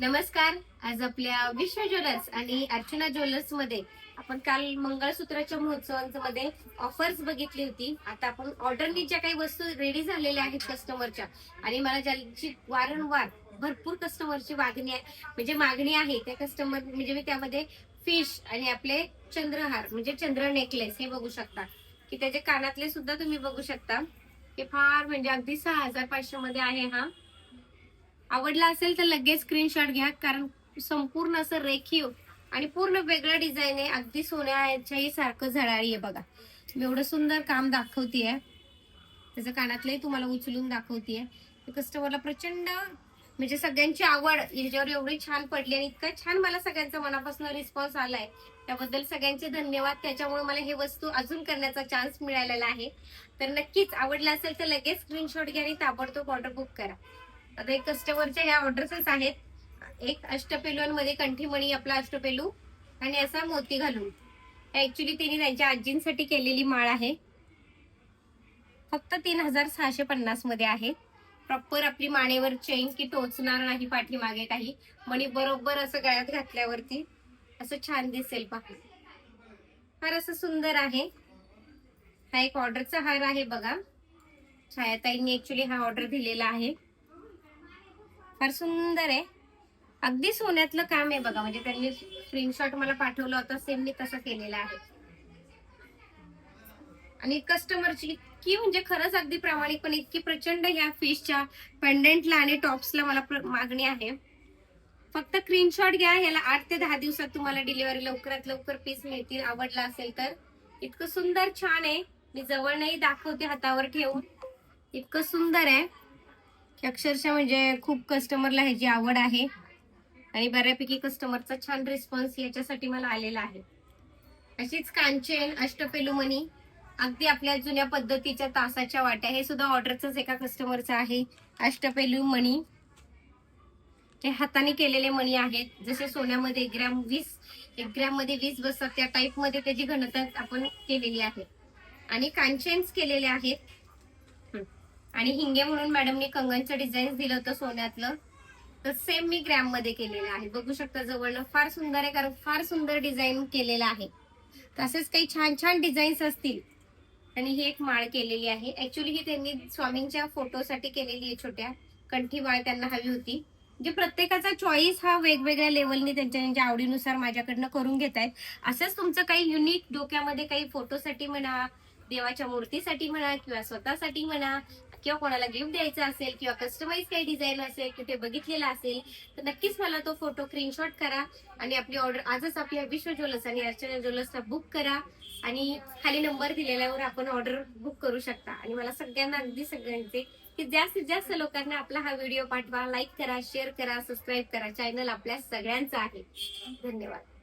नमस्कार. आज आपल्या विश्व ज्वेलर्स आणि अर्चना ज्वेलर्समध्ये आपण काल मंगळसूत्राच्या महोत्सवांमध्ये ऑफर्स बघितली होती. आता आपण ऑर्डरनी ज्या काही वस्तू रेडी झालेल्या आहेत कस्टमरच्या आणि मला ज्यांची वारंवार भरपूर कस्टमरची मागणी आहे म्हणजे मागणी आहे त्या कस्टमर म्हणजे मी त्यामध्ये फिश आणि आपले चंद्रहार म्हणजे चंद्र नेकलेस हे बघू शकता. की त्याचे कानातले सुद्धा तुम्ही बघू शकता. हे फार म्हणजे अगदी सहा हजार पाचशे मध्ये आहे हा. आवडला असेल तर लगेच स्क्रीनशॉट घ्या कारण संपूर्ण असं रेखीव आणि पूर्ण वेगळं डिझाईन आहे. अगदी सोन्याच्याही सारखं झळाळी आहे बघा. मी एवढं सुंदर काम दाखवतीये. त्याचं कानातलंही तुम्हाला उचलून दाखवतीये. कस्टमरला प्रचंड म्हणजे सगळ्यांची आवड याच्यावर एवढी छान पडली आणि इतका छान मला सगळ्यांचा मनापासून रिस्पॉन्स आलाय. त्याबद्दल सगळ्यांचे धन्यवाद. त्याच्यामुळे मला हे वस्तू अजून करण्याचा चान्स मिळालेला आहे. तर नक्कीच आवडला असेल तर लगेच स्क्रीनशॉट घ्या आणि ताबडतोब ऑर्डर बुक करा. आता एक कस्टमरच्या ह्या ऑर्डर्सच आहेत. एक अष्टपेलूंमध्ये कंठीमणी आपला अष्टपेलू आणि असा मोती घालून. ऍक्च्युली तिने त्यांच्या आजींसाठी केलेली माळ आहे. फक्त तीन हजार सहाशे पन्नासमध्ये आहे. प्रॉपर आपली मानेवर चेन की टोचणार नाही पाठीमागे काही. मणी बरोबर असं गळ्यात घातल्यावरती असं छान दिसेल पहा. फार असं सुंदर आहे. हा एक ऑर्डरचा हार आहे बघा. छायाताईंनी ऍक्च्युली हा ऑर्डर दिलेला आहे. फार सुंदर आहे. अगदी सोन्यातलं काम आहे बघा. म्हणजे त्यांनी स्क्रीनशॉट मला पाठवला होता. सेम मी तसं केलेला आहे. आणि कस्टमरची इतकी म्हणजे खरंच अगदी प्रामाणिकपणे इतकी प्रचंड ह्या फिशच्या पेंडेंटला आणि टॉप्सला मला मागणी आहे. फक्त स्क्रीनशॉट घ्या. याला आठ ते दहा दिवसात तुम्हाला डिलिव्हरी लवकरात लवकर पीस मिळतील. आवडला असेल तर. इतकं सुंदर छान आहे. मी जवळ नाही दाखवते हातावर ठेवून. इतकं सुंदर आहे. की अक्षरशः म्हणजे खूप कस्टमरला ह्याची आवड आहे. आणि बऱ्यापैकी कस्टमरचा छान रिस्पॉन्स याच्यासाठी मला आलेला आहे. अशीच कांचेन अष्टपेलुमणी अगदी आपल्या जुन्या पद्धतीच्या तासाच्या वाट्या. हे सुद्धा ऑर्डरचंच एका कस्टमरचं आहे. अष्टपेलू मणी हे हाताने केलेले मणी आहेत. जसे सोन्यामध्ये एक ग्रॅम वीस एक ग्रॅममध्ये वीस बसतात. त्या टाईपमध्ये त्याची घनता आपण केलेली आहे. आणि कांचेन्स केलेले आहेत. आणि हिंगे म्हणून मॅडमनी कंगनचं डिझाईन दिलं होतं सोन्यातलं. तर सेम मी ग्रॅममध्ये केलेलं आहे. बघू शकता जवळनं फार सुंदर आहे कारण फार सुंदर डिझाईन केलेलं आहे. तसेच काही छान छान डिझाईन्स असतील. आणि ही एक माळ केलेली आहे. ऍक्च्युली ही त्यांनी स्वामींच्या फोटोसाठी केलेली आहे छोट्या. कंठी माळ त्यांना हवी होती. म्हणजे प्रत्येकाचा चॉईस हा वेगवेगळ्या लेवलनी त्यांच्या त्यांच्या आवडीनुसार माझ्याकडनं करून घेत आहेत. असंच तुमचं काही युनिक डोक्यामध्ये काही फोटोसाठी म्हणा देवाच्या मूर्तीसाठी म्हणा किंवा स्वतःसाठी म्हणा किंवा कोणाला गिफ्ट द्यायचा असेल किंवा कस्टमाइज काही डिझाईन असेल कुठे बघितलेला असेल तर नक्कीच मला तो फोटो स्क्रीनशॉट करा आणि आपली ऑर्डर आजच आपल्या विश्व ज्वेलर्स आणि अर्चना ज्वेलर्सला बुक करा आणि खाली नंबर दिलेल्यावर आपण ऑर्डर बुक करू शकता. आणि मला सगळ्यांना अगदी सगळ्यांचे की जास्तीत जास्त लोकांना आपला हा व्हिडिओ पाठवा लाईक करा शेअर करा सबस्क्राईब करा. चॅनल आपल्या सगळ्यांचा आहे. धन्यवाद.